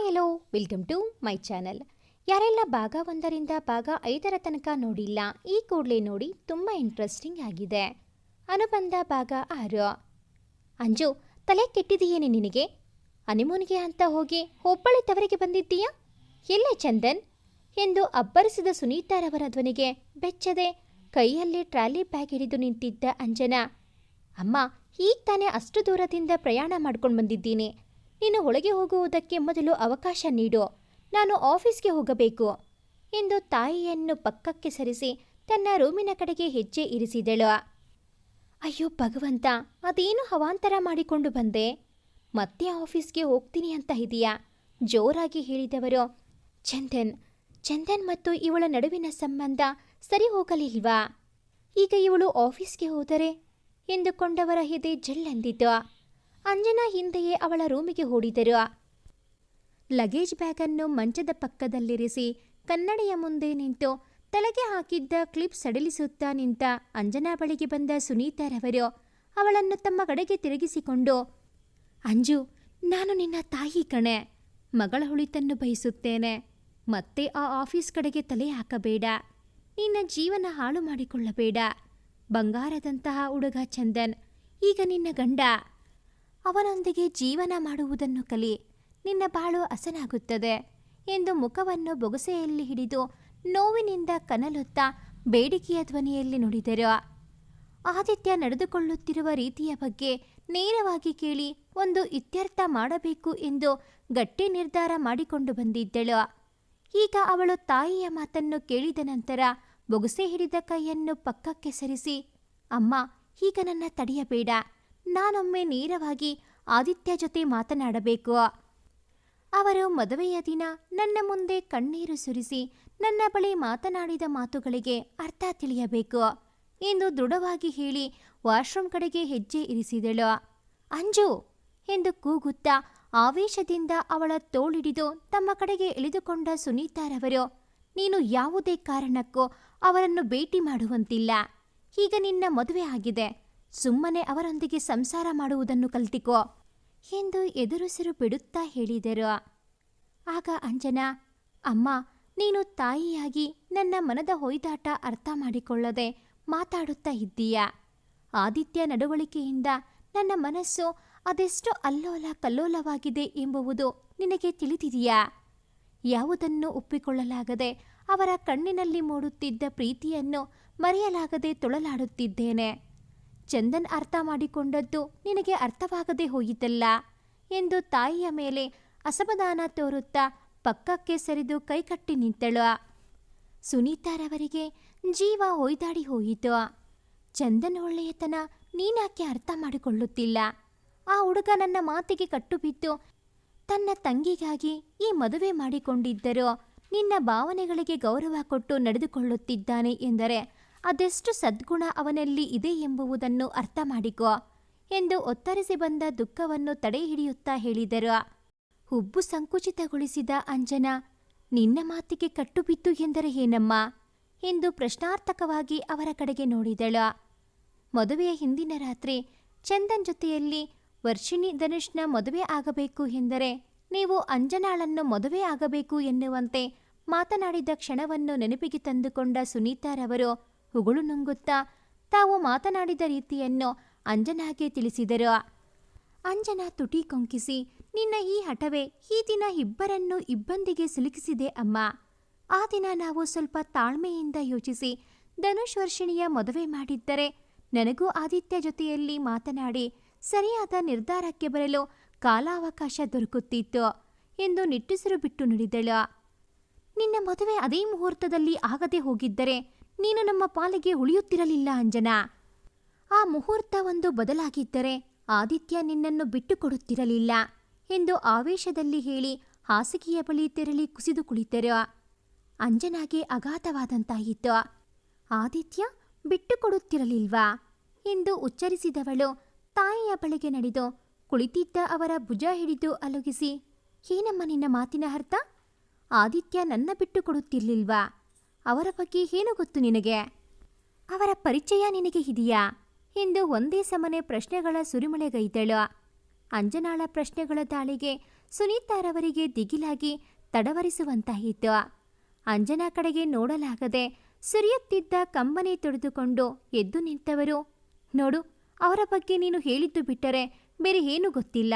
Hi hello welcome to my channel ಯಾರೆಲ್ಲ ಭಾಗ ಒಂದರಿಂದ ಭಾಗ ಐದರ ತನಕ ನೋಡಿಲ್ಲ, ಈ ಕೂಡಲೇ ನೋಡಿ ತುಂಬ ಇಂಟ್ರೆಸ್ಟಿಂಗ್ ಆಗಿದೆ. ಅನುಬಂಧ ಭಾಗ ಆರು. ಅಂಜು, ತಲೆ ಕೆಟ್ಟಿದೆಯೇನೆ ನಿನಗೆ? ಅನಿಮೋನಿಗೆ ಅಂತ ಹೋಗಿ ಹುಬ್ಬಳ್ಳಿ ತವರಿಗೆ ಬಂದಿದ್ದೀಯಾ? ಎಲ್ಲೇ ಚಂದನ್. ಎಂದು ಅಬ್ಬರಿಸಿದ ಸುನೀತಾರವರ ಧ್ವನಿಗೆ ಬೆಚ್ಚದೆ ಕೈಯಲ್ಲಿ ಟ್ರಾಲಿ ಬ್ಯಾಗ್ ಹಿಡಿದು ನಿಂತಿದ್ದ ಅಂಜನ. ಅಮ್ಮ, ಈಗ ತಾನೇ ಅಷ್ಟು ದೂರದಿಂದ ಪ್ರಯಾಣ ಮಾಡ್ಕೊಂಡು ಬಂದಿದ್ದೀನಿ. ನೀನು ಒಳಗೆ ಹೋಗುವುದಕ್ಕೆ ಮೊದಲು ಅವಕಾಶ ನೀಡು. ನಾನು ಆಫೀಸ್ಗೆ ಹೋಗಬೇಕು. ಎಂದು ತಾಯಿಯನ್ನು ಪಕ್ಕಕ್ಕೆ ಸರಿಸಿ ತನ್ನ ರೂಮಿನ ಕಡೆಗೆ ಹೆಜ್ಜೆ ಇರಿಸಿದಳು. ಅಯ್ಯೋ ಭಗವಂತ, ಅದೇನು ಹವಾಂತರ ಮಾಡಿಕೊಂಡು ಬಂದೆ? ಮತ್ತೆ ಆಫೀಸ್ಗೆ ಹೋಗ್ತೀನಿ ಅಂತ ಇದೆಯಾ? ಜೋರಾಗಿ ಹೇಳಿದವರು, ಚಂದನ್ ಚಂದನ್ ಮತ್ತು ಇವಳ ನಡುವಿನ ಸಂಬಂಧ ಸರಿ ಹೋಗಲಿಲ್ವಾ? ಈಗ ಇವಳು ಆಫೀಸ್ಗೆ ಹೋದರೆ? ಎಂದುಕೊಂಡವರ ಎದೆ ಜಲ್ಲೆಂದಿತು ಅಂಜನಾ ಹಿಂದೆಯೇ ಅವಳ ರೂಮಿಗೆ ಓಡಿದರು ಲಗೇಜ್ ಬ್ಯಾಗನ್ನು ಮಂಚದ ಪಕ್ಕದಲ್ಲಿರಿಸಿ ಕನ್ನಡಿಯ ಮುಂದೆ ನಿಂತು ತಲೆಗೆ ಹಾಕಿದ್ದ ಕ್ಲಿಪ್ ಸಡಿಲಿಸುತ್ತಾ ನಿಂತ ಅಂಜನಾ ಬಳಿಗೆ ಬಂದ ಸುನೀತಾರವರು ಅವಳನ್ನು ತಮ್ಮ ಕಡೆಗೆ ತಿರುಗಿಸಿಕೊಂಡು, ಅಂಜು, ನಾನು ನಿನ್ನ ತಾಯಿ ಕಣೆ. ಮಗಳ ಹುಳಿತನ್ನು ಬಯಸುತ್ತೇನೆ. ಮತ್ತೆ ಆ ಆಫೀಸ್ ಕಡೆಗೆ ತಲೆ ಹಾಕಬೇಡ. ನಿನ್ನ ಜೀವನ ಹಾಳು ಮಾಡಿಕೊಳ್ಳಬೇಡ. ಬಂಗಾರದಂತಹ ಹುಡುಗ ಚಂದನ್. ಈಗ ನಿನ್ನ ಗಂಡ. ಅವನೊಂದಿಗೆ ಜೀವನ ಮಾಡುವುದನ್ನು ಕಲಿ ನಿನ್ನ ಬಾಳು ಅಸನಾಗುತ್ತದೆ ಎಂದು ಮುಖವನ್ನು ಬೊಗಸೆಯಲ್ಲಿ ಹಿಡಿದು ನೋವಿನಿಂದ ಕನಲುತ್ತಾ ಬೇಡಿಕೆಯ ಧ್ವನಿಯಲ್ಲಿ ನುಡಿದರು. ಆದಿತ್ಯ ನಡೆದುಕೊಳ್ಳುತ್ತಿರುವ ರೀತಿಯ ಬಗ್ಗೆ ನೇರವಾಗಿ ಕೇಳಿ ಒಂದು ಇತ್ಯರ್ಥ ಮಾಡಬೇಕು ಎಂದು ಗಟ್ಟಿ ನಿರ್ಧಾರ ಮಾಡಿಕೊಂಡು ಬಂದಿದ್ದಳು. ಈಗ ಅವಳು ತಾಯಿಯ ಮಾತನ್ನು ಕೇಳಿದ ನಂತರ ಬೊಗಸೆ ಹಿಡಿದ ಕೈಯನ್ನು ಪಕ್ಕಕ್ಕೆ ಸರಿಸಿ, ಅಮ್ಮ, ಈಗ ನನ್ನ ತಡೆಯಬೇಡ. ನಾನೊಮ್ಮೆ ನೇರವಾಗಿ ಆದಿತ್ಯ ಜೊತೆ ಮಾತನಾಡಬೇಕು. ಅವರು ಮದುವೆಯ ದಿನ ನನ್ನ ಮುಂದೆ ಕಣ್ಣೀರು ಸುರಿಸಿ ನನ್ನ ಬಳಿ ಮಾತನಾಡಿದ ಮಾತುಗಳಿಗೆ ಅರ್ಥ ತಿಳಿಯಬೇಕು ಎಂದು ದೃಢವಾಗಿ ಹೇಳಿ ವಾಶ್ರೂಮ್ ಕಡೆಗೆ ಹೆಜ್ಜೆ ಇರಿಸಿದಳು. ಅಂಜು! ಎಂದು ಕೂಗುತ್ತಾ ಆವೇಶದಿಂದ ಅವಳ ತೋಳಿಡಿದು ತಮ್ಮ ಕಡೆಗೆ ಇಳಿದುಕೊಂಡ ಸುನೀತಾರವರು ನೀನು ಯಾವುದೇ ಕಾರಣಕ್ಕೂ ಅವರನ್ನು ಭೇಟಿ ಮಾಡುವಂತಿಲ್ಲ. ಈಗ ನಿನ್ನ ಮದುವೆ ಆಗಿದೆ. ಸುಮ್ಮನೆ ಅವರೊಂದಿಗೆ ಸಂಸಾರ ಮಾಡುವುದನ್ನು ಕಲ್ತಿಕೋ ಎಂದು ಎದುರುಸಿರು ಬಿಡುತ್ತಾ ಹೇಳಿದರು. ಆಗ ಅಂಜನಾ, ಅಮ್ಮ, ನೀನು ತಾಯಿಯಾಗಿ ನನ್ನ ಮನದ ಹೊಯ್ದಾಟ ಅರ್ಥ ಮಾಡಿಕೊಳ್ಳದೆ ಮಾತಾಡುತ್ತಾ ಇದ್ದೀಯ? ಆದಿತ್ಯ ನಡವಳಿಕೆಯಿಂದ ನನ್ನ ಮನಸ್ಸು ಅದೆಷ್ಟು ಅಲ್ಲೋಲ ಕಲ್ಲೋಲವಾಗಿದೆ ಎಂಬುವುದು ನಿನಗೆ ತಿಳಿದಿದೆಯಾ? ಯಾವುದನ್ನು ಒಪ್ಪಿಕೊಳ್ಳಲಾಗದೆ ಅವರ ಕಣ್ಣಿನಲ್ಲಿ ಮೂಡುತ್ತಿದ್ದ ಪ್ರೀತಿಯನ್ನು ಮರೆಯಲಾಗದೆ ತೊಳಲಾಡುತ್ತಿದ್ದೇನೆ. ಚಂದನ್ ಅರ್ಥ ಮಾಡಿಕೊಂಡದ್ದು ನಿನಗೆ ಅರ್ಥವಾಗದೆ ಹೋಯಿತಲ್ಲ ಎಂದು ತಾಯಿಯ ಮೇಲೆ ಅಸಮಾಧಾನ ತೋರುತ್ತಾ ಪಕ್ಕಕ್ಕೆ ಸರಿದು ಕೈಕಟ್ಟಿ ನಿಂತಳು. ಸುನೀತಾರವರಿಗೆ ಜೀವ ಹೊಯ್ದಾಡಿ ಹೋಯಿತು. ಚಂದನ್ ಒಳ್ಳೆಯತನ ನೀನಾಕೆ ಅರ್ಥ ಮಾಡಿಕೊಳ್ಳುತ್ತಿಲ್ಲ. ಆ ಹುಡುಗ ನನ್ನ ಮಾತಿಗೆ ಕಟ್ಟುಬಿದ್ದು ತನ್ನ ತಂಗಿಗಾಗಿ ಈ ಮದುವೆ ಮಾಡಿಕೊಂಡಿದ್ದರೂ ನಿನ್ನ ಭಾವನೆಗಳಿಗೆ ಗೌರವ ಕೊಟ್ಟು ನಡೆದುಕೊಳ್ಳುತ್ತಿದ್ದಾನೆ ಎಂದರೆ ಅದೆಷ್ಟು ಸದ್ಗುಣ ಅವನಲ್ಲಿ ಇದೆ ಎಂಬುವುದನ್ನು ಅರ್ಥ ಮಾಡಿಕೋ ಎಂದು ಒತ್ತರಿಸಿ ಬಂದ ದುಃಖವನ್ನು ತಡೆಹಿಡಿಯುತ್ತಾ ಹೇಳಿದರು. ಹುಬ್ಬು ಸಂಕುಚಿತಗೊಳಿಸಿದ ಅಂಜನಾ, ನಿನ್ನ ಮಾತಿಗೆ ಕಟ್ಟುಬಿತ್ತು ಎಂದರೆ ಏನಮ್ಮ? ಎಂದು ಪ್ರಶ್ನಾರ್ಥಕವಾಗಿ ಅವರ ಕಡೆಗೆ ನೋಡಿದಳು. ಮದುವೆಯ ಹಿಂದಿನ ರಾತ್ರಿ ಚಂದನ್ ಜೊತೆಯಲ್ಲಿ ವರ್ಷಿಣಿ ಧನುಷ್ನ ಮದುವೆ ಆಗಬೇಕು ಎಂದರೆ ನೀವು ಅಂಜನಾಳನ್ನು ಮದುವೆ ಆಗಬೇಕು ಎನ್ನುವಂತೆ ಮಾತನಾಡಿದ ಕ್ಷಣವನ್ನು ನೆನಪಿಗೆ ತಂದುಕೊಂಡ ಸುನೀತಾರವರು ಹುಗುಳು ನುಂಗುತ್ತಾ ತಾವು ಮಾತನಾಡಿದ ರೀತಿಯನ್ನು ಅಂಜನಾಗೆ ತಿಳಿಸಿದರು. ಅಂಜನಾ ತುಟಿ ಕೊಂಕಿಸಿ, ನಿನ್ನ ಈ ಹಠವೇ ಈ ದಿನ ಇಬ್ಬರನ್ನು ಇಬ್ಬಂದಿಗೆ ಸಿಲುಕಿಸಿದೆ ಅಮ್ಮ. ಆ ದಿನ ನಾವು ಸ್ವಲ್ಪ ತಾಳ್ಮೆಯಿಂದ ಯೋಚಿಸಿ ಧನುಷ್ ವರ್ಷಿಣಿಯ ಮದುವೆ ಮಾಡಿದ್ದರೆ ನನಗೂ ಆದಿತ್ಯ ಜೊತೆಯಲ್ಲಿ ಮಾತನಾಡಿ ಸರಿಯಾದ ನಿರ್ಧಾರಕ್ಕೆ ಬರಲು ಕಾಲಾವಕಾಶ ದೊರಕುತ್ತಿತ್ತು ಎಂದು ನಿಟ್ಟುಸಿರು ಬಿಟ್ಟು ನುಡಿದಳು. ನಿನ್ನ ಮದುವೆ ಅದೇ ಮುಹೂರ್ತದಲ್ಲಿ ಆಗದೆ ಹೋಗಿದ್ದರೆ ನೀನು ನಮ್ಮ ಪಾಲಿಗೆ ಉಳಿಯುತ್ತಿರಲಿಲ್ಲ, ಅಂಜನಾ. ಆ ಮುಹೂರ್ತ ಒಂದು ಬದಲಾಗಿದ್ದರೆ ಆದಿತ್ಯ ನಿನ್ನನ್ನು ಬಿಟ್ಟುಕೊಡುತ್ತಿರಲಿಲ್ಲ ಎಂದು ಆವೇಶದಲ್ಲಿ ಹೇಳಿ ಹಾಸಿಗೆಯ ಬಳಿ ತೆರಳಿ ಕುಸಿದು ಕುಳಿತರು. ಅಂಜನಾಗೆ ಅಗಾಧವಾದಂತಾಯಿತು. ಆದಿತ್ಯ, ಬಿಟ್ಟುಕೊಡುತ್ತಿರಲಿಲ್ವಾ? ಎಂದು ಉಚ್ಚರಿಸಿದವಳು ತಾಯಿಯ ಬಳಿಗೆ ನಡೆದು ಕುಳಿತಿದ್ದ ಅವರ ಭುಜ ಹಿಡಿದು ಅಲುಗಿಸಿ, ಏನಮ್ಮ ನಿನ್ನ ಮಾತಿನ ಅರ್ಥ? ಆದಿತ್ಯ ನನ್ನ ಬಿಟ್ಟು ಕೊಡುತ್ತಿರ್ಲಿಲ್ವಾ ಅವರ ಬಗ್ಗೆ ಏನು ಗೊತ್ತು ನಿನಗೆ? ಅವರ ಪರಿಚಯ ನಿನಗೆ ಇದೆಯಾ? ಎಂದು ಒಂದೇ ಸಮನೆ ಪ್ರಶ್ನೆಗಳ ಸುರಿಮಳೆಗೈದಳು. ಅಂಜನಾಳ ಪ್ರಶ್ನೆಗಳ ದಾಳಿಗೆ ಸುನೀತಾರವರಿಗೆ ದಿಗಿಲಾಗಿ ತಡವರಿಸುವಂತಾಯಿತು. ಅಂಜನಾ ಕಡೆಗೆ ನೋಡಲಾಗದೆ ಸುರಿಯುತ್ತಿದ್ದ ಕಂಬನಿ ತೊಡೆದುಕೊಂಡು ಎದ್ದು ನಿಂತವರು, ನೋಡು, ಅವರ ಬಗ್ಗೆ ನೀನು ಹೇಳಿದ್ದು ಬಿಟ್ಟರೆ ಬೇರೆ ಏನೂ ಗೊತ್ತಿಲ್ಲ.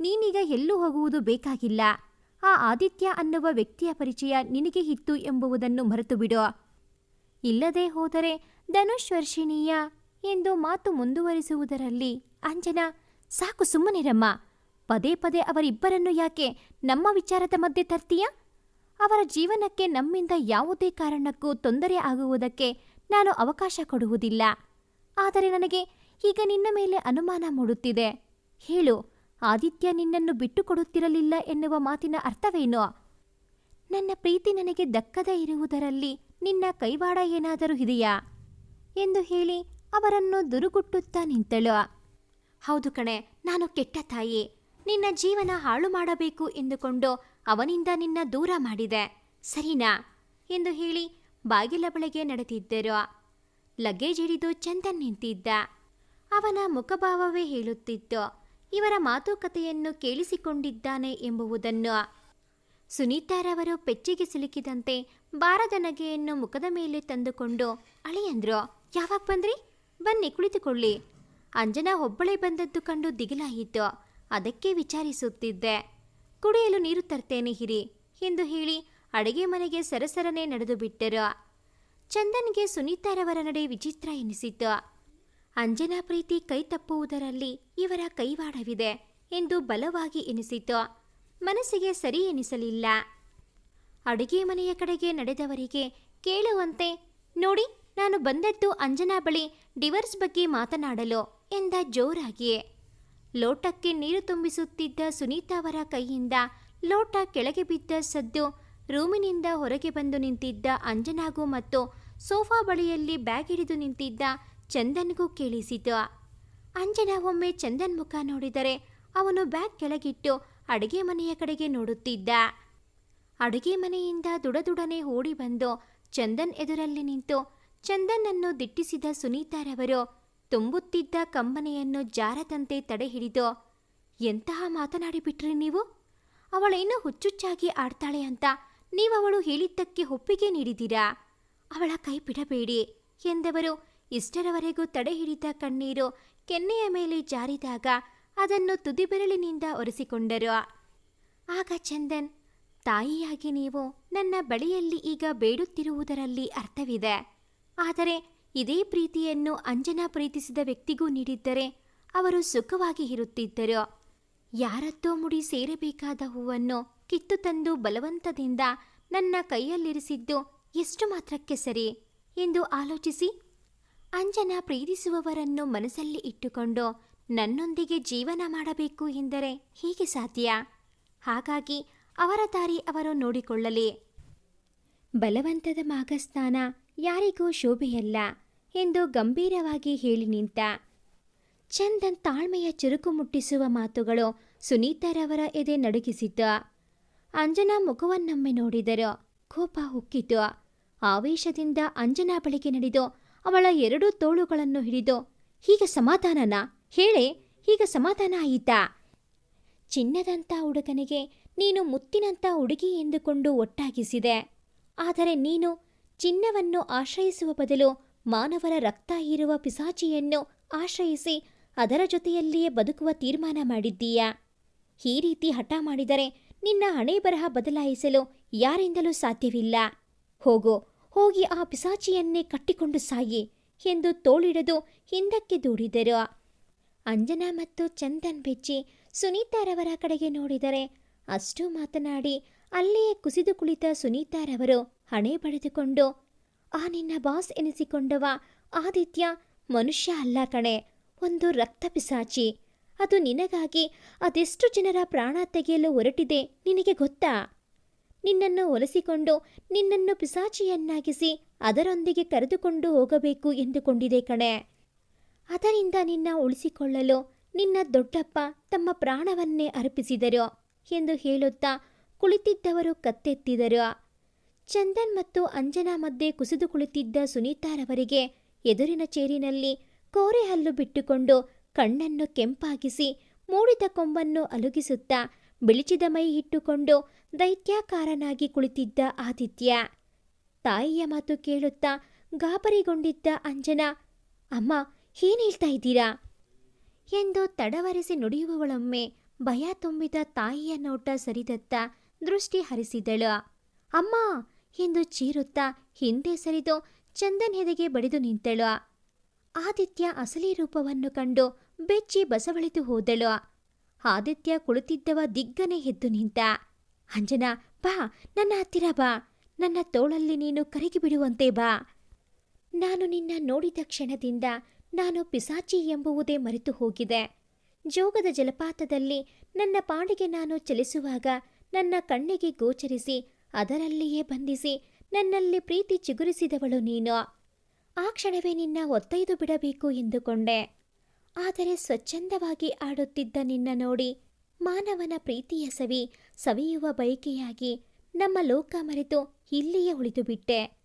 ನೀನೀಗ ಎಲ್ಲೂ ಹೋಗುವುದು ಬೇಕಾಗಿಲ್ಲ. ಆ ಆದಿತ್ಯ ಅನ್ನುವ ವ್ಯಕ್ತಿಯ ಪರಿಚಯ ನಿನಗೆ ಇತ್ತು ಎಂಬುದನ್ನು ಮರೆತು ಬಿಡು ಇಲ್ಲದೆ ಹೋದರೆ ಧನುಷ್ ವರ್ಷಿಣೀಯ ಎಂದು ಮಾತು ಮುಂದುವರಿಸುವುದರಲ್ಲಿ ಅಂಜನಾ, ಸಾಕು ಸುಮ್ಮನಿರಮ್ಮ. ಪದೇ ಪದೇ ಅವರಿಬ್ಬರನ್ನು ಯಾಕೆ ನಮ್ಮ ವಿಚಾರದ ಮಧ್ಯೆ ತರ್ತೀಯ? ಅವರ ಜೀವನಕ್ಕೆ ನಮ್ಮಿಂದ ಯಾವುದೇ ಕಾರಣಕ್ಕೂ ತೊಂದರೆ ಆಗುವುದಕ್ಕೆ ನಾನು ಅವಕಾಶ ಕೊಡುವುದಿಲ್ಲ. ಆದರೆ ನನಗೆ ಈಗ ನಿನ್ನ ಮೇಲೆ ಅನುಮಾನ ಮೂಡುತ್ತಿದೆ. ಹೇಳು ಆದಿತ್ಯ ನಿನ್ನನ್ನು ಬಿಟ್ಟುಕೊಡುತ್ತಿರಲಿಲ್ಲ ಎನ್ನುವ ಮಾತಿನ ಅರ್ಥವೇನು? ನನ್ನ ಪ್ರೀತಿ ನನಗೆ ದಕ್ಕದೇ ಇರುವುದರಲ್ಲಿ ನಿನ್ನ ಕೈವಾಡ ಏನಾದರೂ ಇದೆಯಾ? ಎಂದು ಹೇಳಿ ಅವರನ್ನು ದುರುಗುಟ್ಟುತ್ತಾ ನಿಂತಳು. ಹೌದು ಕಣೆ, ನಾನು ಕೆಟ್ಟ ತಾಯಿ. ನಿನ್ನ ಜೀವನ ಹಾಳು ಮಾಡಬೇಕು ಎಂದುಕೊಂಡು ಅವನಿಂದ ನಿನ್ನ ದೂರ ಮಾಡಿದೆ. ಸರಿನಾ? ಎಂದು ಹೇಳಿ ಬಾಗಿಲ ಬಳಿಗೆ ನಡೆದಿದ್ದರು. ಲಗೇಜ್ ಹಿಡಿದು ಚಂದನ್ ನಿಂತಿದ್ದ. ಅವನ ಮುಖಭಾವವೇ ಹೇಳುತ್ತಿತ್ತು. ಇವರ ಮಾತುಕತೆಯನ್ನು ಕೇಳಿಸಿಕೊಂಡಿದ್ದಾನೆ ಎಂಬುವುದನ್ನು ಸುನೀತಾರವರು ಪೆಚ್ಚಿಗೆ ಸಿಲುಕಿದಂತೆ ಬಾರದ ನಗೆಯನ್ನು ಮುಖದ ಮೇಲೆ ತಂದುಕೊಂಡು, ಅಳಿಯಂದ್ರು, ಯಾವಾಗ ಬಂದ್ರಿ? ಬನ್ನಿ, ಕುಳಿತುಕೊಳ್ಳಿ. ಅಂಜನಾ ಒಬ್ಬಳೇ ಬಂದದ್ದು ಕಂಡು ದಿಗಿಲಾಯಿತು. ಅದಕ್ಕೆ ವಿಚಾರಿಸುತ್ತಿದ್ದೆ. ಕುಡಿಯಲು ನೀರು ತರ್ತೇನೆ ಹಿರಿ, ಎಂದು ಹೇಳಿ ಅಡಿಗೆ ಮನೆಗೆ ಸರಸರನೆ ನಡೆದು ಬಿಟ್ಟರು ಚಂದನ್ಗೆ ಸುನೀತಾರವರ ನಡೆ ವಿಚಿತ್ರ ಎನಿಸಿತು. ಅಂಜನಾ ಪ್ರೀತಿ ಕೈ ತಪ್ಪುವುದರಲ್ಲಿ ಇವರ ಕೈವಾಡವಿದೆ ಎಂದು ಬಲವಾಗಿ ಎನಿಸಿತು. ಮನಸ್ಸಿಗೆ ಸರಿ ಎನಿಸಲಿಲ್ಲ. ಅಡುಗೆ ಮನೆಯ ಕಡೆಗೆ ನಡೆದವರಿಗೆ ಕೇಳುವಂತೆ, ನೋಡಿ, ನಾನು ಬಂದದ್ದು ಅಂಜನಾ ಬಳಿ ಡಿವರ್ಸ್ ಬಗ್ಗೆ ಮಾತನಾಡಲು ಎಂದ ಜೋರಾಗಿಯೇ. ಲೋಟಕ್ಕೆ ನೀರು ತುಂಬಿಸುತ್ತಿದ್ದ ಸುನೀತಾ ಅವರ ಕೈಯಿಂದ ಲೋಟ ಕೆಳಗೆ ಬಿದ್ದ ಸದ್ದು ರೂಮಿನಿಂದ ಹೊರಗೆ ಬಂದು ನಿಂತಿದ್ದ ಅಂಜನಾಗೂ ಮತ್ತು ಸೋಫಾ ಬಳಿಯಲ್ಲಿ ಬ್ಯಾಗ್ ಹಿಡಿದು ನಿಂತಿದ್ದ ಚಂದನ್ಗೂ ಕೇಳಿಸಿತು ಅಂಜನಾ ಒಮ್ಮೆ ಚಂದನ್ ಮುಖ ನೋಡಿದರೆ ಅವನು ಬ್ಯಾಗ್ ಕೆಳಗಿಟ್ಟು ಅಡುಗೆ ಮನೆಯ ಕಡೆಗೆ ನೋಡುತ್ತಿದ್ದ. ಅಡುಗೆ ಮನೆಯಿಂದ ದುಡದುಡನೆ ಓಡಿ ಬಂದು ಚಂದನ್ ಎದುರಲ್ಲಿ ನಿಂತು ಚಂದನ್ನನ್ನು ದಿಟ್ಟಿಸಿದ ಸುನೀತಾರವರು ತುಂಬುತ್ತಿದ್ದ ಕಂಬನೆಯನ್ನು ಜಾರದಂತೆ ತಡೆ ಹಿಡಿದು, ಎಂತಹ ಮಾತನಾಡಿಬಿಟ್ರಿ ನೀವು? ಅವಳೇನೋ ಹುಚ್ಚುಚ್ಚಾಗಿ ಆಡ್ತಾಳೆ ಅಂತ ನೀವವಳು ಹೇಳಿದ್ದಕ್ಕೆ ಒಪ್ಪಿಗೆ ನೀಡಿದ್ದೀರಾ? ಅವಳ ಕೈ ಬಿಡಬೇಡಿ ಎಂದವರು ಇಷ್ಟರವರೆಗೂ ತಡೆಹಿಡಿದ ಕಣ್ಣೀರು ಕೆನ್ನೆಯ ಮೇಲೆ ಜಾರಿದಾಗ ಅದನ್ನು ತುದಿಬೆರಳಿನಿಂದ ಒರೆಸಿಕೊಂಡರು. ಆಗ ಚಂದನ್, ತಾಯಿಯಾಗಿ ನೀವು ನನ್ನ ಬಳಿಯಲ್ಲಿ ಈಗ ಬೇಡುತ್ತಿರುವುದರಲ್ಲಿ ಅರ್ಥವಿದೆ. ಆದರೆ ಇದೇ ಪ್ರೀತಿಯನ್ನು ಅಂಜನಾ ಪ್ರೀತಿಸಿದ ವ್ಯಕ್ತಿಗೂ ನೀಡಿದ್ದರೆ ಅವರು ಸುಖವಾಗಿ ಇರುತ್ತಿದ್ದರು. ಯಾರತ್ತೋ ಮುಡಿ ಸೇರಬೇಕಾದ ಹೂವನ್ನು ಕಿತ್ತು ತಂದು ಬಲವಂತದಿಂದ ನನ್ನ ಕೈಯಲ್ಲಿರಿಸಿದ್ದು ಎಷ್ಟು ಮಾತ್ರಕ್ಕೆ ಸರಿ? ಎಂದು ಆಲೋಚಿಸಿ ಅಂಜನಾ ಪ್ರೀತಿಸುವವರನ್ನು ಮನಸ್ಸಲ್ಲಿ ಇಟ್ಟುಕೊಂಡು ನನ್ನೊಂದಿಗೆ ಜೀವನ ಮಾಡಬೇಕು ಎಂದರೆ ಹೀಗೆ ಸಾಧ್ಯ? ಹಾಗಾಗಿ ಅವರ ದಾರಿ ಅವರು ನೋಡಿಕೊಳ್ಳಲಿ. ಬಲವಂತದ ಮಾಗಸ್ಥಾನ ಯಾರಿಗೂ ಶೋಭೆಯಲ್ಲ ಎಂದು ಗಂಭೀರವಾಗಿ ಹೇಳಿ ನಿಂತ. ಚಂದನ್ ತಾಳ್ಮೆಯ ಚುರುಕು ಮುಟ್ಟಿಸುವ ಮಾತುಗಳು ಸುನೀತಾರವರ ಎದೆ ನಡುಗಿಸಿತು ಅಂಜನಾ ಮುಖವನ್ನೊಮ್ಮೆ ನೋಡಿದರು ಕೋಪ ಉಕ್ಕಿತು ಆವೇಶದಿಂದ ಅಂಜನಾ ಬಳಿಗೆ ನಡೆದು ಅವಳ ಎರಡೂ ತೋಳುಗಳನ್ನು ಹಿಡಿದು, ಹೀಗೆ ಸಮಾಧಾನನ? ಹೇಳೆ, ಹೀಗೆ ಸಮಾಧಾನ ಆಯಿತಾ? ಚಿನ್ನದಂಥ ಹುಡುಗನಿಗೆ ನೀನು ಮುತ್ತಿನಂಥ ಹುಡುಗಿ ಎಂದುಕೊಂಡು ಒಟ್ಟಾಗಿಸಿದೆ. ಆದರೆ ನೀನು ಚಿನ್ನವನ್ನು ಆಶ್ರಯಿಸುವ ಬದಲು ಮಾನವರ ರಕ್ತ ಹೀರುವ ಪಿಸಾಚಿಯನ್ನು ಆಶ್ರಯಿಸಿ ಅದರ ಜೊತೆಯಲ್ಲಿಯೇ ಬದುಕುವ ತೀರ್ಮಾನ ಮಾಡಿದ್ದೀಯಾ? ಈ ರೀತಿ ಹಠ ಮಾಡಿದರೆ ನಿನ್ನ ಹಣೆ ಬರಹ ಬದಲಾಯಿಸಲು ಯಾರಿಂದಲೂ ಸಾಧ್ಯವಿಲ್ಲ. ಹೋಗು ಹೋಗಿ ಆ ಪಿಸಾಚಿಯನ್ನೇ ಕಟ್ಟಿಕೊಂಡು ಸಾಯಿ ಎಂದು ತೋಳಿಡದು ಹಿಂದಕ್ಕೆ ದೂಡಿದರು. ಅಂಜನಾ ಮತ್ತು ಚಂದನ್ ಬೆಚ್ಚಿ ಸುನೀತಾರವರ ಕಡೆಗೆ ನೋಡಿದರೆ ಅಷ್ಟು ಮಾತನಾಡಿ ಅಲ್ಲಿಯೇ ಕುಸಿದು ಕುಳಿತ ಸುನೀತಾರವರು ಹಣೆ ಬಡಿದುಕೊಂಡು, ಆ ನಿನ್ನ ಬಾಸ್ ಎನಿಸಿಕೊಂಡವ ಆದಿತ್ಯ ಮನುಷ್ಯ ಅಲ್ಲ ಕಣೆ, ಒಂದು ರಕ್ತ ಪಿಸಾಚಿ. ಅದು ನಿನಗಾಗಿ ಅದೆಷ್ಟು ಜನರ ಪ್ರಾಣ ತೆಗೆಯಲು ಹೊರಟಿದೆ ನಿನಗೆ ಗೊತ್ತಾ? ನಿನ್ನನ್ನು ಒಲಿಸಿಕೊಂಡು ನಿನ್ನನ್ನು ಪಿಸಾಚಿಯನ್ನಾಗಿಸಿ ಅದರೊಂದಿಗೆ ಕರೆದುಕೊಂಡು ಹೋಗಬೇಕು ಎಂದುಕೊಂಡಿದೆ ಕಣೆ. ಅದರಿಂದ ನಿನ್ನ ಉಳಿಸಿಕೊಳ್ಳಲು ನಿನ್ನ ದೊಡ್ಡಪ್ಪ ತಮ್ಮ ಪ್ರಾಣವನ್ನೇ ಅರ್ಪಿಸಿದರು ಎಂದು ಹೇಳುತ್ತಾ ಕುಳಿತಿದ್ದವರು ಕತ್ತೆತ್ತಿದರು. ಚಂದನ್ ಮತ್ತು ಅಂಜನಾ ಮಧ್ಯೆ ಕುಸಿದು ಕುಳಿತಿದ್ದ ಸುನೀತಾರವರಿಗೆ ಎದುರಿನ ಚೇರಿನಲ್ಲಿ ಕೋರೆ ಹಲ್ಲು ಬಿಟ್ಟುಕೊಂಡು ಕಣ್ಣನ್ನು ಕೆಂಪಾಗಿಸಿ ಮೂಡಿದ ಕೊಂಬನ್ನು ಅಲುಗಿಸುತ್ತಾ ಬಿಳಿಚಿದ ಮೈ ಇಟ್ಟುಕೊಂಡು ದೈತ್ಯಾಕಾರನಾಗಿ ಕುಳಿತಿದ್ದ ಆದಿತ್ಯ. ತಾಯಿಯ ಮಾತು ಕೇಳುತ್ತಾ ಗಾಬರಿಗೊಂಡಿದ್ದ ಅಂಜನಾ, ಅಮ್ಮ ಏನೇಳ್ತಾ ಹೇಳ್ತಾ ಇದ್ದೀರಾ? ಎಂದು ತಡವರಿಸಿ ನುಡಿಯುವವಳೊಮ್ಮೆ ಭಯ ತುಂಬಿದ ತಾಯಿಯ ನೋಟ ಸರಿದತ್ತ ದೃಷ್ಟಿ ಹರಿಸಿದಳು. ಅಮ್ಮ! ಎಂದು ಚೀರುತ್ತಾ ಹಿಂದೆ ಸರಿದು ಚಂದನ್ ಎದೆಗೆ ಬಡಿದು ನಿಂತಳು. ಆದಿತ್ಯ ಅಸಲಿ ರೂಪವನ್ನು ಕಂಡು ಬೆಚ್ಚಿ ಬಸವಳಿತು ಹೋದಳು. ಆದಿತ್ಯ ಕುಳಿತಿದ್ದವ ದಿಗ್ಗನೆ ಎದ್ದು ನಿಂತ. ಅಂಜನಾ, ಬಾ, ನನ್ನ ಹತ್ತಿರ ಬಾ. ನನ್ನ ತೋಳಲ್ಲಿ ನೀನು ಕರಗಿ ಬಿಡುವಂತೆ ಬಾ. ನಾನು ನಿನ್ನ ನೋಡಿದ ಕ್ಷಣದಿಂದ ನಾನು ಪಿಸಾಚಿ ಎಂಬುವುದೇ ಮರೆತು ಹೋಗಿದೆ. ಜೋಗದ ಜಲಪಾತದಲ್ಲಿ ನನ್ನ ಪಾಡಿಗೆ ನಾನು ಚಲಿಸುವಾಗ ನನ್ನ ಕಣ್ಣಿಗೆ ಗೋಚರಿಸಿ ಅದರಲ್ಲಿಯೇ ಬಂಧಿಸಿ ನನ್ನಲ್ಲಿ ಪ್ರೀತಿ ಚಿಗುರಿಸಿದವಳು ನೀನು. ಆ ಕ್ಷಣವೇ ನಿನ್ನ ಒತ್ತೈದು ಬಿಡಬೇಕು ಎಂದುಕೊಂಡೆ. ಆದರೆ ಸ್ವಚ್ಛಂದವಾಗಿ ಆಡುತ್ತಿದ್ದ ನಿನ್ನ ನೋಡಿ ಮಾನವನ ಪ್ರೀತಿಯ ಸವಿ, ಸವಿಯುವ ಬಯಕೆಯಾಗಿ ನಮ್ಮ ಲೋಕ ಮರೆತು ಇಲ್ಲಿಯೇ ಉಳಿದು ಬಿಟ್ಟೆ.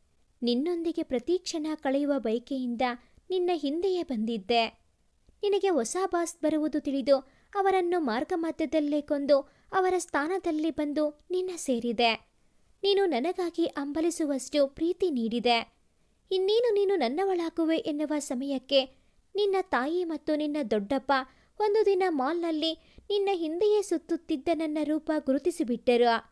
ನಿನ್ನೊಂದಿಗೆ ಪ್ರತೀಕ್ಷಣ ಕಳೆಯುವ ಬಯಕೆಯಿಂದ ನಿನ್ನ ಹಿಂದೆಯೇ ಬಂದಿದ್ದೆ. ನಿನಗೆ ಹೊಸ ಬಾಸ್ ಬರುವುದು ತಿಳಿದು ಅವರನ್ನು ಮಾರ್ಗಮಧ್ಯದಲ್ಲೇ ಕೊಂದು ಅವರ ಸ್ಥಾನದಲ್ಲಿ ಬಂದು ನಿನ್ನ ಸೇರಿದೆ. ನೀನು ನನಗಾಗಿ ಅಂಬಲಿಸುವಷ್ಟು ಪ್ರೀತಿ ನೀಡಿದೆ. ಇನ್ನೇನು ನೀನು ನನ್ನವಳಾಗುವೆ ಎನ್ನುವ ಸಮಯಕ್ಕೆ ನಿನ್ನ ತಾಯಿ ಮತ್ತು ನಿನ್ನ ದೊಡ್ಡಪ್ಪ ಒಂದು ದಿನ ಮಾಲ್ನಲ್ಲಿ ನಿನ್ನ ಹಿಂದೆಯೇ ಸುತ್ತುತ್ತಿದ್ದ ನನ್ನ ರೂಪ ಗುರುತಿಸಿಬಿಟ್ಟರು.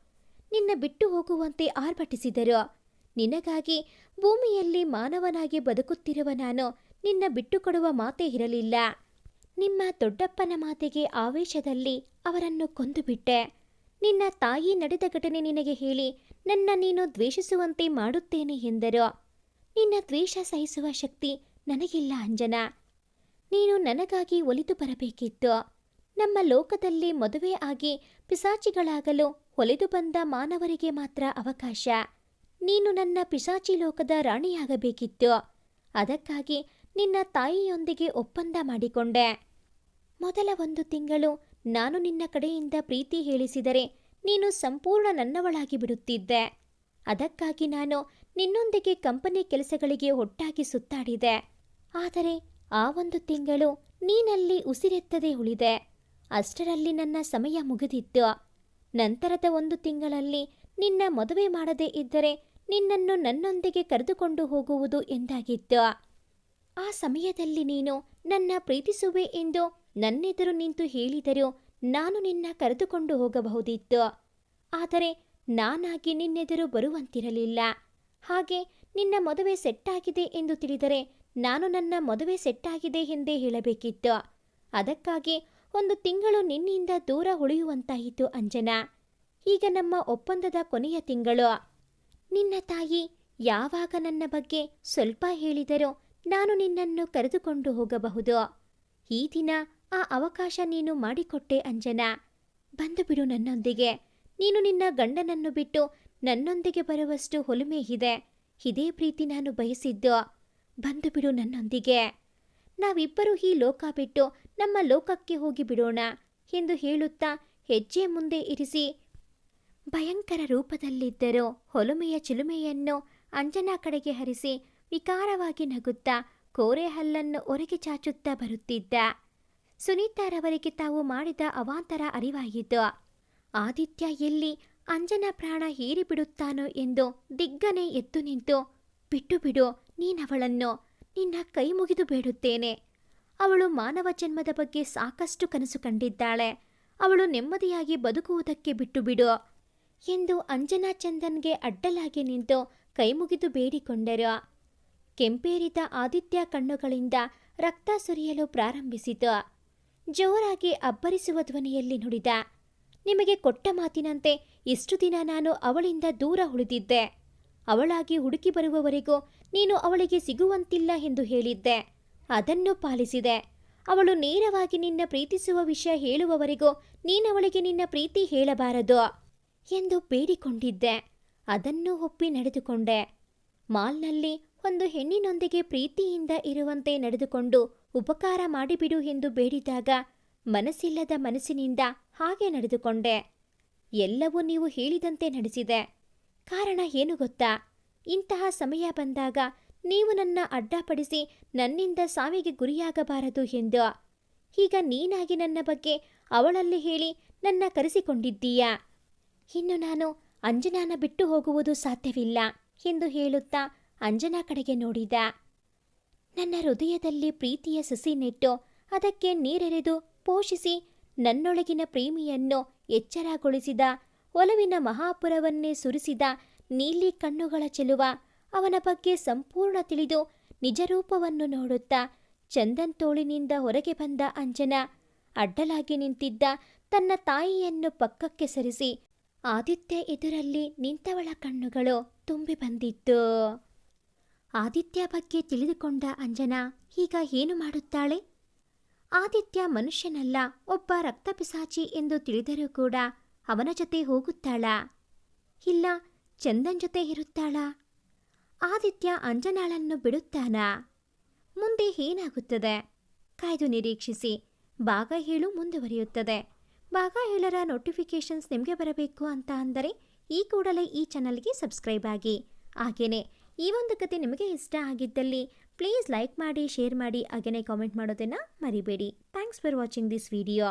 ನಿನ್ನ ಬಿಟ್ಟು ಹೋಗುವಂತೆ ಆರ್ಭಟಿಸಿದರು. ನಿನಗಾಗಿ ಭೂಮಿಯಲ್ಲಿ ಮಾನವನಾಗಿ ಬದುಕುತ್ತಿರುವ ನಾನು ನಿನ್ನ ಬಿಟ್ಟುಕೊಡುವ ಮಾತೇ ಇರಲಿಲ್ಲ. ನಿಮ್ಮ ದೊಡ್ಡಪ್ಪನ ಮಾತಿಗೆ ಆವೇಶದಲ್ಲಿ ಅವರನ್ನು ಕೊಂದುಬಿಟ್ಟೆ. ನಿನ್ನ ತಾಯಿ ನಡೆದ ಘಟನೆ ನಿನಗೆ ಹೇಳಿ ನನ್ನ ನೀನು ದ್ವೇಷಿಸುವಂತೆ ಮಾಡುತ್ತೇನೆ ಎಂದರು. ನಿನ್ನ ದ್ವೇಷ ಸಹಿಸುವ ಶಕ್ತಿ ನನಗಿಲ್ಲ ಅಂಜನಾ. ನೀನು ನನಗಾಗಿ ಒಲಿದು ಬರಬೇಕಿತ್ತು. ನಮ್ಮ ಲೋಕದಲ್ಲಿ ಮದುವೆ ಆಗಿ ಪಿಸಾಚಿಗಳಾಗಲು ಒಲಿದು ಬಂದ ಮಾನವರಿಗೆ ಮಾತ್ರ ಅವಕಾಶ. ನೀನು ನನ್ನ ಪಿಸಾಚಿ ಲೋಕದ ರಾಣಿಯಾಗಬೇಕಿತ್ತು. ಅದಕ್ಕಾಗಿ ನಿನ್ನ ತಾಯಿಯೊಂದಿಗೆ ಒಪ್ಪಂದ ಮಾಡಿಕೊಂಡೆ. ಮೊದಲ ಒಂದು ತಿಂಗಳು ನಾನು ನಿನ್ನ ಕಡೆಯಿಂದ ಪ್ರೀತಿ ಹೇಳಿಸಿದರೆ ನೀನು ಸಂಪೂರ್ಣ ನನ್ನವಳಾಗಿ ಬಿಡುತ್ತಿದ್ದೆ. ಅದಕ್ಕಾಗಿ ನಾನು ನಿನ್ನೊಂದಿಗೆ ಕಂಪನಿ ಕೆಲಸಗಳಿಗೆ ಒಟ್ಟಾಗಿ ಸುತ್ತಾಡಿದೆ. ಆದರೆ ಆ ಒಂದು ತಿಂಗಳು ನೀನಲ್ಲಿ ಉಸಿರೆತ್ತದೇ ಉಳಿದೆ. ಅಷ್ಟರಲ್ಲಿ ನನ್ನ ಸಮಯ ಮುಗಿದಿತ್ತು. ನಂತರದ ಒಂದು ತಿಂಗಳಲ್ಲಿ ನಿನ್ನ ಮದುವೆ ಮಾಡದೇ ಇದ್ದರೆ ನಿನ್ನನ್ನು ನನ್ನೊಂದಿಗೆ ಕರೆದುಕೊಂಡು ಹೋಗುವುದು ಎಂದಾಗಿತ್ತು. ಆ ಸಮಯದಲ್ಲಿ ನೀನು ನನ್ನ ಪ್ರೀತಿಸುವೆ ಎಂದು ನನ್ನೆದುರು ನಿಂತು ಹೇಳಿದರೂ ನಾನು ನಿನ್ನ ಕರೆದುಕೊಂಡು ಹೋಗಬಹುದಿತ್ತು. ಆದರೆ ನಾನಾಗಿ ನಿನ್ನೆದುರು ಬರುವಂತಿರಲಿಲ್ಲ. ಹಾಗೆ ನಿನ್ನ ಮದುವೆ ಸೆಟ್ಟಾಗಿದೆ ಎಂದು ತಿಳಿದರೆ ನಾನು ನನ್ನ ಮದುವೆ ಸೆಟ್ಟಾಗಿದೆ ಎಂದೇ ಹೇಳಬೇಕಿತ್ತು. ಅದಕ್ಕಾಗಿ ಒಂದು ತಿಂಗಳು ನಿನ್ನಿಂದ ದೂರ ಉಳಿಯುವಂತಾಯಿತು ಅಂಜನಾ. ಈಗ ನಮ್ಮ ಒಪ್ಪಂದದ ಕೊನೆಯ ತಿಂಗಳು. ನಿನ್ನ ತಾಯಿ ಯಾವಾಗ ನನ್ನ ಬಗ್ಗೆ ಸ್ವಲ್ಪ ಹೇಳಿದರೂ ನಾನು ನಿನ್ನನ್ನು ಕರೆದುಕೊಂಡು ಹೋಗಬಹುದು. ಈ ದಿನ ಆ ಅವಕಾಶ ನೀನು ಮಾಡಿಕೊಟ್ಟೆ ಅಂಜನಾ. ಬಂದು ಬಿಡು ನನ್ನೊಂದಿಗೆ. ನೀನು ನಿನ್ನ ಗಂಡನನ್ನು ಬಿಟ್ಟು ನನ್ನೊಂದಿಗೆ ಬರುವಷ್ಟು ಹೊಲುಮೆ ಇದೆ. ಇದೇ ಪ್ರೀತಿ ನಾನು ಬಯಸಿದ್ದು. ಬಂದು ಬಿಡು ನನ್ನೊಂದಿಗೆ. ನಾವಿಬ್ಬರೂ ಈ ಲೋಕ ಬಿಟ್ಟು ನಮ್ಮ ಲೋಕಕ್ಕೆ ಹೋಗಿ ಬಿಡೋಣ ಎಂದು ಹೇಳುತ್ತಾ ಹೆಜ್ಜೆ ಮುಂದೆ ಇರಿಸಿ ಭಯಂಕರ ರೂಪದಲ್ಲಿದ್ದರೂ. ಹೊಲುಮೆಯ ಚಿಲುಮೆಯನ್ನು ಅಂಜನಾ ಕಡೆಗೆ ಹರಿಸಿ ವಿಕಾರವಾಗಿ ನಗುತ್ತಾ ಕೋರೆ ಹಲ್ಲನ್ನು ಹೊರಗೆ ಚಾಚುತ್ತಾ ಬರುತ್ತಿದ್ದ. ಸುನೀತಾರವರಿಗೆ ತಾವು ಮಾಡಿದ ಅವಾಂತರ ಅರಿವಾಯಿತು. ಆದಿತ್ಯ ಎಲ್ಲಿ ಅಂಜನ ಪ್ರಾಣ ಹೀರಿಬಿಡುತ್ತಾನೋ ಎಂದು ದಿಗ್ಗನೆ ಎದ್ದು ನಿಂತು, ಬಿಟ್ಟು ಬಿಡು ನೀನವಳನ್ನು ನಿನ್ನ ಕೈ ಮುಗಿದು ಬೇಡುತ್ತೇನೆ. ಅವಳು ಮಾನವ ಜನ್ಮದ ಬಗ್ಗೆ ಸಾಕಷ್ಟು ಕನಸು ಕಂಡಿದ್ದಾಳೆ. ಅವಳು ನೆಮ್ಮದಿಯಾಗಿ ಬದುಕುವುದಕ್ಕೆ ಬಿಟ್ಟು ಬಿಡು ಎಂದು ಅಂಜನಾ ಚಂದನ್ಗೆ ಅಡ್ಡಲಾಗಿ ನಿಂತು ಕೈಮುಗಿದು ಬೇಡಿಕೊಂಡರು. ಕೆಂಪೇರಿದ ಆದಿತ್ಯ ಕಣ್ಣುಗಳಿಂದ ರಕ್ತ ಸುರಿಯಲು ಪ್ರಾರಂಭಿಸಿತು. ಜೋರಾಗಿ ಅಬ್ಬರಿಸುವ ಧ್ವನಿಯಲ್ಲಿ ನುಡಿದ, ನಿಮಗೆ ಕೊಟ್ಟ ಮಾತಿನಂತೆ ಇಷ್ಟು ದಿನ ನಾನು ಅವಳಿಂದ ದೂರ ಉಳಿದಿದ್ದೆ. ಅವಳಾಗಿ ಹುಡುಕಿ ಬರುವವರೆಗೂ ನೀನು ಅವಳಿಗೆ ಸಿಗುವಂತಿಲ್ಲ ಎಂದು ಹೇಳಿದ್ದೆ. ಅದನ್ನು ಪಾಲಿಸಿದೆ. ಅವಳು ನೇರವಾಗಿ ನಿನ್ನ ಪ್ರೀತಿಸುವ ವಿಷಯ ಹೇಳುವವರೆಗೂ ನೀನವಳಿಗೆ ನಿನ್ನ ಪ್ರೀತಿ ಹೇಳಬಾರದು ಎಂದು ಬೇಡಿಕೊಂಡಿದ್ದೆ. ಅದನ್ನು ಒಪ್ಪಿ ನಡೆದುಕೊಂಡೆ. ಮಾಲ್ನಲ್ಲಿ ಒಂದು ಹೆಣ್ಣಿನೊಂದಿಗೆ ಪ್ರೀತಿಯಿಂದ ಇರುವಂತೆ ನಡೆದುಕೊಂಡು ಉಪಕಾರ ಮಾಡಿಬಿಡು ಎಂದು ಬೇಡಿದಾಗ ಮನಸ್ಸಿಲ್ಲದ ಮನಸ್ಸಿನಿಂದ ಹಾಗೆ ನಡೆದುಕೊಂಡೆ. ಎಲ್ಲವೂ ನೀವು ಹೇಳಿದಂತೆ ನಡೆಸಿದೆ. ಕಾರಣ ಏನು ಗೊತ್ತಾ? ಇಂತಹ ಸಮಯ ಬಂದಾಗ ನೀವು ನನ್ನ ಅಡ್ಡಪಡಿಸಿ ನನ್ನಿಂದ ಸಾವಿಗೆ ಗುರಿಯಾಗಬಾರದು ಎಂದು. ಈಗ ನೀನಾಗಿ ನನ್ನ ಬಗ್ಗೆ ಅವಳಲ್ಲಿ ಹೇಳಿ ನನ್ನ ಕರೆಸಿಕೊಂಡಿದ್ದೀಯಾ? ಇನ್ನು ನಾನು ಅಂಜನಾನ ಬಿಟ್ಟು ಹೋಗುವುದು ಸಾಧ್ಯವಿಲ್ಲ ಎಂದು ಹೇಳುತ್ತಾ ಅಂಜನಾ ಕಡೆಗೆ ನೋಡಿದ. ನನ್ನ ಹೃದಯದಲ್ಲಿ ಪ್ರೀತಿಯ ಸಸಿ ನೆಟ್ಟು ಅದಕ್ಕೆ ನೀರೆರೆದು ಪೋಷಿಸಿ ನನ್ನೊಳಗಿನ ಪ್ರೇಮಿಯನ್ನು ಎಚ್ಚರಗೊಳಿಸಿದ ಒಲವಿನ ಮಹಾಪುರವನ್ನೇ ಸುರಿಸಿದ ನೀಲಿ ಕಣ್ಣುಗಳ ಚೆಲುವ ಅವನ ಬಗ್ಗೆ ಸಂಪೂರ್ಣ ತಿಳಿದು ನಿಜರೂಪವನ್ನು ನೋಡುತ್ತಾ ಚಂದನ್ ತೋಳಿನಿಂದ ಹೊರಗೆ ಬಂದ ಅಂಜನ. ಅಡ್ಡಲಾಗಿ ನಿಂತಿದ್ದ ತನ್ನ ತಾಯಿಯನ್ನು ಪಕ್ಕಕ್ಕೆ ಸರಿಸಿ ಆದಿತ್ಯ ಎದುರಲ್ಲಿ ನಿಂತವಳ ಕಣ್ಣುಗಳು ತುಂಬಿ ಬಂದಿತ್ತು. ಆದಿತ್ಯ ಬಗ್ಗೆ ತಿಳಿದುಕೊಂಡ ಅಂಜನಾ ಈಗ ಏನು ಮಾಡುತ್ತಾಳೆ? ಆದಿತ್ಯ ಮನುಷ್ಯನಲ್ಲ, ಒಬ್ಬ ರಕ್ತಪಿಸಾಚಿ ಎಂದು ತಿಳಿದರೂ ಕೂಡ ಅವನ ಜೊತೆ ಹೋಗುತ್ತಾಳಾ? ಇಲ್ಲ ಚಂದನ್ ಜೊತೆ ಇರುತ್ತಾಳಾ? ಆದಿತ್ಯ ಅಂಜನಾಳನ್ನು ಬಿಡುತ್ತಾನಾ? ಮುಂದೆ ಏನಾಗುತ್ತದೆ? ಕಾಯ್ದು ನಿರೀಕ್ಷಿಸಿ. ಭಾಗ ಹೇಳು ಮುಂದುವರಿಯುತ್ತದೆ. ಭಾಗ ಏಳರ ನೋಟಿಫಿಕೇಷನ್ಸ್ ನಿಮಗೆ ಬರಬೇಕು ಅಂತ ಅಂದರೆ ಈ ಕೂಡಲೇ ಈ ಚಾನಲ್ಗೆ ಸಬ್ಸ್ಕ್ರೈಬ್ ಆಗಿ. ಹಾಗೆಯೇ ಈ ಒಂದು ಕತೆ ನಿಮಗೆ ಇಷ್ಟ ಆಗಿದ್ದಲ್ಲಿ ಪ್ಲೀಸ್ ಲೈಕ್ ಮಾಡಿ ಶೇರ್ ಮಾಡಿ ಹಾಗೆಯೇ ಕಾಮೆಂಟ್ ಮಾಡೋದನ್ನು ಮರಿಬೇಡಿ. Thanks for watching this video